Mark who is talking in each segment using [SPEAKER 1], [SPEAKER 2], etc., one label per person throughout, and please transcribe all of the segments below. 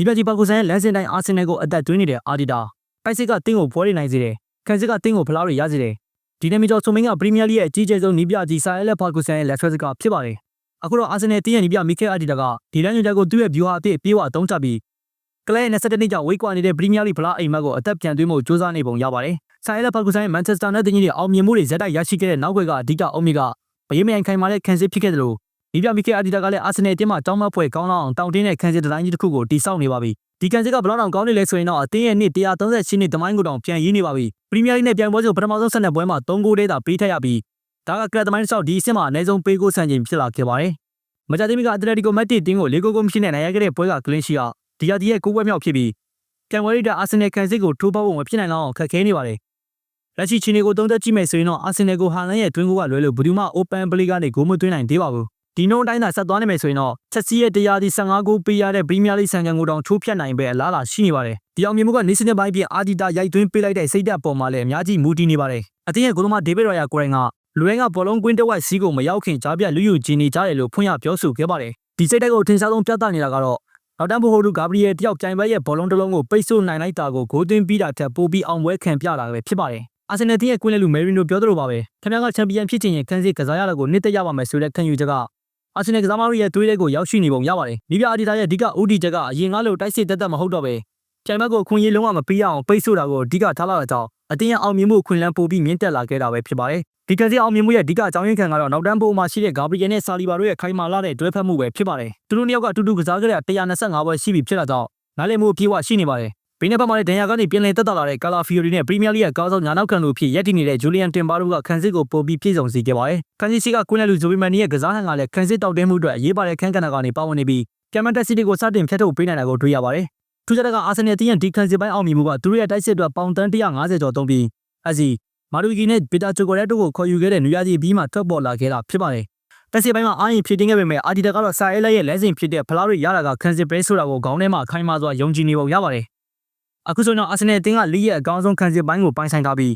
[SPEAKER 1] ဒီပြကြီးပါကူဆန်ရဲ့လမ်းစဉ်တိုင်းအာဆင်နယ်ကိုအသက်သွင်းနေတဲ့အာဒီတာပိုက်စစ်ကတင်းကိုပွဲနေနိုင်စေတယ်ခံစစ်ကတင်းကိုဖလားတွေရစေတယ်ဒီနေ့မီကျော်ဆိုမင်းကပရီးမီးယားလိရဲ့အကြီးကျယ်ဆုံးနီးပြကြီးဆိုင်လက်ပါကူဆန်ရဲ့လက်ဆွဲစကားဖြစ်ပါတယ်အခုတော့အာဆင်နယ်တင်းရဲ့နီးပြမီကယ်အာဒီတာကဒီလမ်းညွှန်ချက်ကိုသူ့ရဲ့ဗျူဟာအသစ်ပြေးဝအသုံးချပြီးကလဲ27နှစ်ကြာဝေးကွာနေတဲ့ပရီးမီးယားလိဖလားအိမ်မက်ကိုအသက်ပြန်သွင်းဖို့ကြိုးစားနေပုံရပါတယ်ဆိုင်လက်ပါကူဆန်ရဲ့မန်ချက်စတာနဲ့တင်းကြီးတွေအောင်မြင်မှုတွေဇက်တိုက်ရရှိခဲ့တဲ့နောက်ွယ်ကအဓိကအုံးမြစ်ကဗရေးမြိုင်ခိုင်မာတဲ့ခံစစ်ဖြစ်ခဲ့တယ်လို့ ဒီပြမီကယ်အာဒီတာကလည်းအာဆင်နယ်အတင်းမှာတောင်းမဖွဲကောင်းလောက်အောင်တောင်းတင်းတဲ့ခန်းစစ်ဒီဇိုင်းကြီးတစ်ခုကိုတိစောက်နေပါပြီဒီခန်းစစ်ကဘယ်လောက်တောင်ကောင်းနေလဲဆိုရင်တော့အတင်းရဲ့နှစ်138နှစ်တမိုင်းကိုတောင်ပြန်ရင်းနေပါပြီပရီးမီးယားလိနဲ့ပြိုင်ပွဲစဉ်ပထမဆုံးဆက်နှစ်ပွဲမှာ3ဂိုးတည်းသာပေးထက်ရပြီးဒါကကလပ်တမိုင်းဆောက်ဒီအဆင့်မှာအနည်းဆုံးပေးကိုဆန်ချိန်ဖြစ်လာခဲ့ပါတယ်မကြသေးမီကအက်တလက်တီကိုမက်တစ်တင်းကို၄ဂိုးကိုမရှိနဲ့နိုင်ရခဲ့တဲ့ပွဲကကလင်းရှိကဒီယာဒီရဲ့ကိုးပွဲမြောက်ဖြစ်ပြီးပြိုင်ပွဲရိတာအာဆင်နယ်ခန်းစစ်ကိုထိုးပေါက်ဖို့မဖြစ်နိုင်တော့ခက်ခဲနေပါတယ်လက်ရှိချီနေကိုသုံးသက်ကြည့်မယ်ဆိုရင်တော့အာဆင်နယ်ကိုဟာလန်ရဲ့တွင်းဂိုးကလွဲလို့ဘယ်သူမှ open play ကနေဂိုးမသွင်းနိုင်သေးပါဘူး ဒီနှုန်းတိုင်းသာဆက်သွားနိုင်မယ်ဆိုရင်တော့ချက်စီရဲ့တရားဒီ15ဂိုးပေးရတဲ့ပရီးမီးယားလိဆန်ကန်ကိုတောင်ထိုးဖြတ်နိုင်ပဲအလားအလာရှိနေပါတယ်ဒီအောင်မြင်မှုကနေစနစ်ပိုင်းပြင်အာဒီတာရိုက်သွင်းပေးလိုက်တဲ့စိတ်ဓာတ်ပေါ်မှာလည်းအများကြီးမူတည်နေပါတယ်အတင်းရဲ့ဂိုးသမားဒေးဗစ်ရော်ယာကိုရိုင်ကလူရင်းကဘောလုံးကွင်းတစ်ဝက်စီးကိုမရောက်ခင်ကြားပြလူယူဂျီနေကြတယ်လို့ဖွင့်ရပြောဆိုခဲ့ပါတယ်ဒီစိတ်ဓာတ်ကိုထင်ရှားဆုံးပြသနေတာကတော့နောက်တန်းဘိုဟိုဒူဂါဘရီယယ်တယောက်ကြိုင်ပွဲရဲ့ဘောလုံးတစ်လုံးကိုပိတ်ဆို့နိုင်လိုက်တာကိုဂိုးသွင်းပြီးတာထက်ပိုပြီးအောင်ပွဲခံပြတာပဲဖြစ်ပါတယ်အာဆင်နယ်တင်းရဲ့ကွင်းလက်လူမယ်ရီနိုပြောသလိုပါပဲခင်ဗျားကချန်ပီယံဖြစ်ချင်ရင်ခန်းစစ်ကစားရတာကိုနှစ်သက်ရပါမယ်ဆိုတဲ့ခံယူချက်က အာဆင်နယ်ကစားမတို့ရဲ့သွေးလေးကိုရောက်ရှိနေပုံရပါတယ်။ဒီပြအာဒီတာရဲ့အဓိကဦးတည်ချက်ကအရင်ကလိုတိုက်စစ်တက်တက်မဟုတ်တော့ပဲပြိုင်ဘက်ကိုအခွင့်အရေးလုံးဝမပေးရအောင်ပိတ်ဆို့တာကိုအဓိကထားလာတာကြောင့်အတင်းရဲ့အောင်မြင်မှုခွင့်လန်းပိုပြီးမြင့်တက်လာခဲ့တာပဲဖြစ်ပါတယ်။ဒီကစားအောင်မြင်မှုရဲ့အဓိကအကြောင်းရင်းခံကတော့နောက်တန်းပိုးမှာရှိတဲ့ဂါဘရီယယ်နဲ့ဆာလီဘာတို့ရဲ့ခိုင်မာလာတဲ့တွဲဖက်မှုပဲဖြစ်ပါတယ်။သူတို့နှစ်ယောက်ကအတူတူကစားခဲ့တဲ့125ပွဲရှိပြီဖြစ်တာကြောင့်နားလည်မှုအပြည့်အဝရှိနေပါတယ်။ ဘေးနဲ့ဘက်မှာလည်းဒန်ယာကနေပြင်လည်တက်တာလာတဲ့ကာလာဖီယိုရီနဲ့ပရီးမီးယားလိရဲ့ကားဆောင်ညာနောက်ခံလူဖြစ်ရက်တည်နေတဲ့ဂျူလီယန်တင်ဘာတို့ကခန်းစစ်ကိုပို့ပြီးပြည့်စုံစေခဲ့ပါတယ်။ခန်းစစ်စီကကွင်းလက်လူဂျိုဘီမန်နီရဲ့ကစားဟန်ကလည်းခန်းစစ်တောက်တင်းမှုအတွက်အရေးပါတဲ့ခန်းကဏ္ဍကနေပါဝင်နေပြီးကမ်မန်တက်စီတီကိုစတင်ဖျက်ထုတ်ပေးနိုင်တာကိုတွေ့ရပါတယ်။ထူးခြားတဲ့ကအာဆင်နယ်တင်းရဲ့ဒီခန်းစစ်ပိုင်းအောင်မြင်မှုကသူတို့ရဲ့တိုက်စစ်အတွက်ပေါင်တန်း150ကျော်သုံးပြီးအစီမာဒူဂီနဲ့ဗီတာချိုကိုရက်တို့ကိုခေါ်ယူခဲ့တဲ့နူယာကြီးပြီးမှထွက်ပေါ်လာခဲ့တာဖြစ်ပါတယ်။တက်စီပိုင်းမှာအာရင်ဖြည့်တင်းခဲ့ပေမဲ့အာဒီတာကတော့ဆာအဲလက်ရဲ့လက်စဉ်ဖြစ်တဲ့ဖလားတွေရတာကခန်းစစ်ပဲဆိုတာကိုခေါင်းထဲမှာခိုင်းမာစွာယုံကြည်နေပုံရပါတယ်။ အခုဆိုရင်တော့အာဆင်နယ်အသင်းကလီးရဲ့အကောင်းဆုံးခံစစ်ပိုင်းကိုပိုင်းဆိုင်ထားပြီး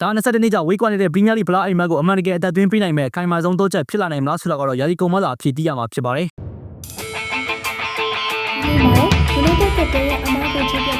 [SPEAKER 1] ဒါ22နှစ်ကြာဝေးကွာနေတဲ့ပရီးမီးယားလိဘလာအိမ်မက်ကိုအမှန်တကယ်အသက်သွင်းပေးနိုင်မဲ့အခိုင်အမာဆုံးတော့ချက်ဖြစ်လာနိုင်မလားဆိုတာကတော့ယာယီကုံမသာဖြေတိရမှာဖြစ်ပါတယ်။
[SPEAKER 2] ဒီမှာဒီလိုတက်တဲ့အမှန်ကိုချပြ